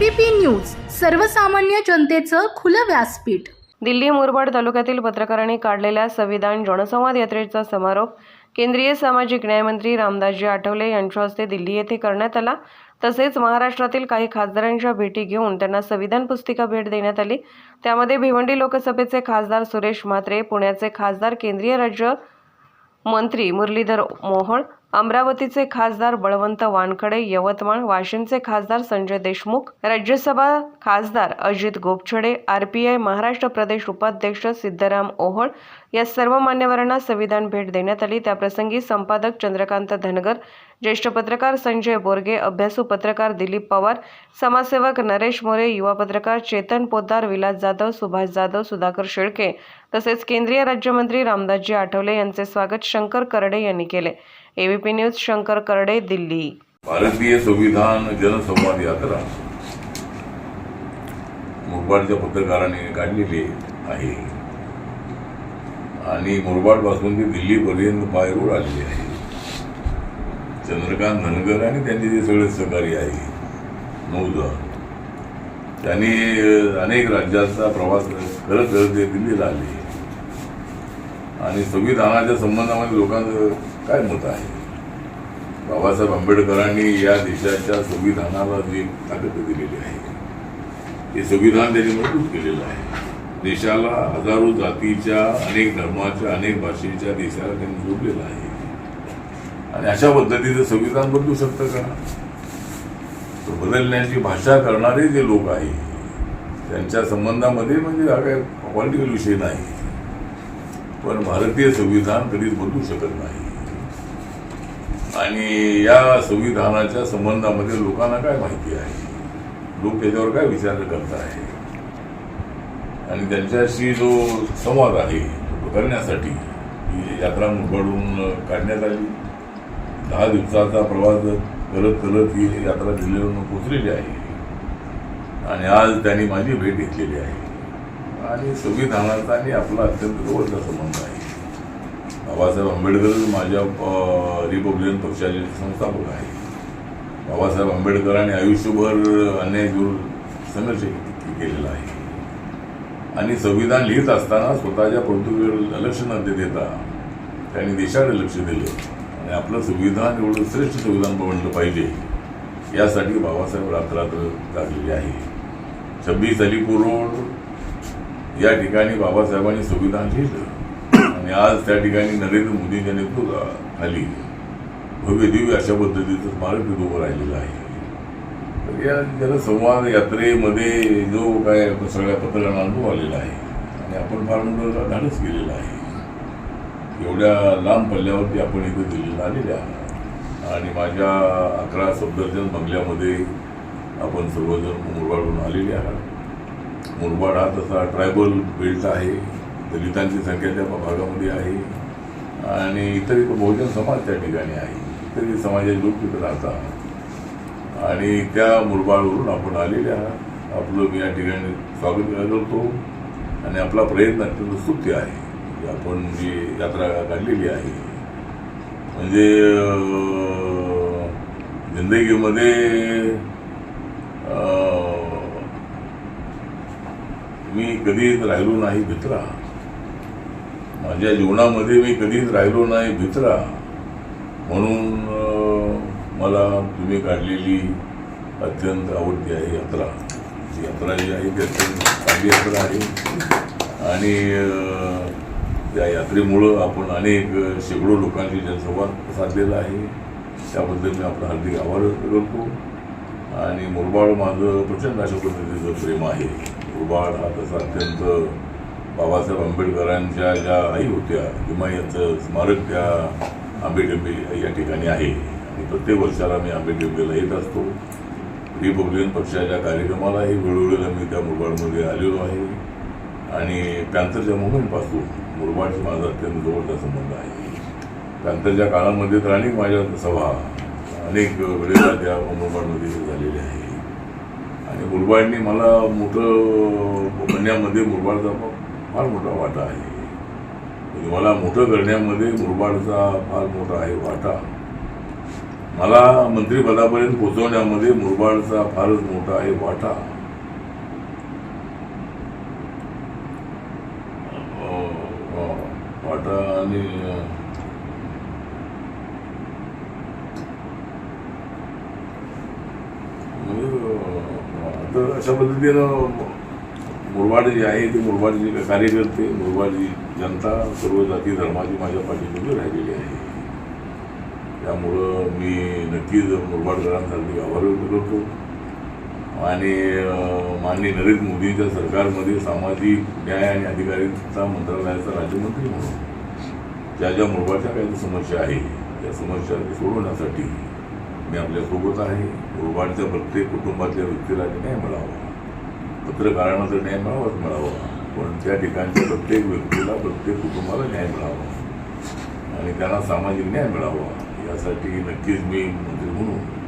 ABP news सर्वसामान्य जनतेचं खुलं व्यासपीठ. दिल्ली मुरबाड तालुक्यातील पत्रकारांनी काढलेल्या संविधान जनसंवाद यात्रेचा समारोप केंद्रीय सामाजिक न्यायमंत्री रामदासजी आठवले यांच्या हस्ते दिल्ली येथे करण्यात आला. तसेच महाराष्ट्रातील काही खासदारांच्या भेटी घेऊन त्यांना संविधान पुस्तिका भेट देण्यात आली. त्यामध्ये भिवंडी लोकसभेचे खासदार सुरेश म्हात्रे पुण्याचे खासदार केंद्रीय राज्य मंत्री मुरलीधर मोहोळ अमरावतीचे खासदार बळवंत वानखडे यवतमाळ वाशिमचे खासदार संजय देशमुख राज्यसभा खासदार अजित गोपछडे आरपीआय महाराष्ट्र प्रदेश उपाध्यक्ष सिद्धराम ओहोळ या सर्व मान्यवरांना संविधान भेट देण्यात आली. त्याप्रसंगी संपादक चंद्रकांत धनगर ज्येष्ठ पत्रकार संजय बोरगे अभ्यासू पत्रकार दिलीप पवार समाजसेवक नरेश मोरे युवा पत्रकार चेतन पोद्दार विलास जाधव सुभाष जाधव सुधाकर शेळके तसेच केंद्रीय राज्यमंत्री रामदासजी आठवले यांचे स्वागत शंकर करडे यांनी केले. ABP news Shankar Karde Delhi. भारतीय संविधान जनसंवाद यात्रा. मुरबाडच्या पत्रकारांनी काढलेली आहे. आणि मुरबाडपासून ती दिल्लीपर्यंत बाय रोड आलेली आहे. चंद्रकांत धनगर आणि त्यांचे जे सगळे सहकारी आहे नऊ जण त्यांनी अनेक राज्यांचा प्रवास करत करत ते दिल्लीला आले. आणि संविधानाच्या संबंधामध्ये लोकांचं काय मत आहे? बाबासाहेब आंबेडकरांनी या देशाच्या संविधानाला जी ताकद दिलेली आहे हे संविधान त्यांनी मजबूत केलेलं आहे. देशाला हजारो जातीच्या अनेक धर्माच्या अनेक भाषेच्या देशाला त्यांनी जोडलेलं आहे. आणि अशा पद्धतीचं संविधान बदलू शकतं का? तर बदलण्याची भाषा करणारे जे लोक आहेत त्यांच्या संबंधामध्ये म्हणजे हा काय पॉलिटिकल विषय नाही. पण भारतीय संविधान कधीच बदलू शकत नाही. आणि या संविधानाच्या संबंधामध्ये लोकांना काय माहिती आहे? लोक त्याच्यावर काय विचार करत आहे आणि त्यांच्याशी जो संवाद आहे तो करण्यासाठी ही यात्रा मुंबईहून काढण्यात आली. दहा दिवसाचा प्रवास करत करत ही यात्रा दिल्लीवरून पोचलेली आहे. आणि आज त्यांनी माझी भेट घेतलेली आहे. आणि संविधानाचा आणि आपला अत्यंत जवळचा संबंध आहे. बाबासाहेब आंबेडकर माझ्या रिपब्लिकन पक्षाचे संस्थापक आहे बाबासाहेब आंबेडकरांनी आयुष्यभर अन्याय विरुद्ध संघर्ष केलेला आहे. आणि संविधान लिहित असताना स्वतःच्या प्रभुत्वाकडे लक्ष न देता त्यांनी देशाकडे लक्ष दिलं. आणि आपलं संविधान एवढं श्रेष्ठ संविधान बनलं पाहिजे यासाठी बाबासाहेब रात्र गाजलेले आहे. छब्बीस अलीपूर रोड या ठिकाणी बाबासाहेबांनी संविधान लिहिलं. आणि आज त्या ठिकाणी नरेंद्र मोदींच्या नेतृत्वाखाली भव्य दिव्य अशा पद्धतीचं स्मारक तिथं उभं राहिलेलं आहे. तर या जनसंवाद यात्रेमध्ये जो काय सगळ्या पत्रकारांना अनुभव आलेला आहे आणि आपण फार मोठं धाडस केलेलं आहे. एवढ्या लांब पल्ल्यावरती आपण इथं दिल्लीला आलेले आहात. आणि माझ्या अकरा सफदरजन बंगल्यामध्ये आपण सर्वजण मुरबाडहून आलेले आहात. मुरबाड हा तसा ट्रायबल बेल्ट आहे. दलितांची संख्या त्या भागामध्ये आहे. आणि इतर बहुजन समाज त्या ठिकाणी आहे. इतरही समाजाचे लोक तिथे राहतात. आणि त्या मुरबाडवरून आपण आलेले आहात. आपलं मी या ठिकाणी स्वागत करतो. आणि आपला प्रयत्न अत्यंत स्तुत्य आहे. म्हणजे आपण जी यात्रा काढलेली आहे. म्हणजे जिंदगीमध्ये मी कधीच राहिलो नाही भित्रा माझ्या जीवनामध्ये मी कधीच राहिलो नाही भित्रा. म्हणून मला तुम्ही काढलेली अत्यंत आवडती आहे यात्रा. जी यात्रा जी आहे ती अत्यंत चांगली यात्रा आहे. आणि त्या यात्रेमुळं आपण अनेक शेकडो लोकांशी जनसंवाद साधलेला आहे. त्याबद्दल मी आपलं हार्दिक आभार व्यक्त करतो. आणि मुरबाड माझं प्रचंड अशा पद्धतीचं प्रेम आहे. मुरबाड हा तसा अत्यंत बाबासाहेब आंबेडकरांच्या ज्या आई होत्या किंवा यांचं स्मारक त्या आंबेडंबे या ठिकाणी आहे. आणि प्रत्येक वर्षाला मी आंबेडंबेला येत असतो. रिपब्लिकन पक्षाच्या कार्यक्रमालाही वेळोवेळेला मी त्या मुरबाडमध्ये आलेलो आहे. आणि पॅन्थरच्या मुवमेंटपासून मुरबाडशी माझा अत्यंत जवळचा संबंध आहे. पॅन्थरच्या काळामध्ये तर अनेक माझ्या सभा अनेक वेळेला त्या मुरबाडमध्ये झालेल्या आहे आणि मुरबाडने मला मोठं बनण्यामध्ये मुरबाडचा फार मोठा वाटा आहे. म्हणजे मला मोठं करण्यामध्ये मुरबाडचा फार मोठा आहे वाटा. मला मंत्रिपदापर्यंत पोहोचवण्यामध्ये मुरबाडचा फारच मोठा आहे वाटा. वाटा आणि म्हणजे, तर अशा पद्धतीनं मुरबाड जी आहे ते मुरबाडचे कार्यकर्ते मुरबाडची जनता सर्व जाती धर्माची माझ्या पाठीमध्ये राहिलेली आहे. त्यामुळं मी नक्कीच मुरबाडकरांसाठी आभार व्यक्त करतो. आणि माननीय नरेंद्र मोदींच्या सरकारमध्ये सामाजिक न्याय आणि अधिकारिता मंत्रालयाचा राज्यमंत्री म्हणून ज्या ज्या मुरबाडच्या काही समस्या आहे त्या समस्या सोडवण्यासाठी मी आपल्यासोबत आहे. मुरबाडच्या प्रत्येक कुटुंबातल्या व्यक्तीला न्याय मिळावा. पत्रकारांना तर न्याय मिळावाच मिळावा. पण त्या ठिकाणच्या प्रत्येक व्यक्तीला प्रत्येक कुटुंबाला न्याय मिळावा. आणि त्यांना सामाजिक न्याय मिळावा. यासाठी नक्कीच मी मंत्री म्हणून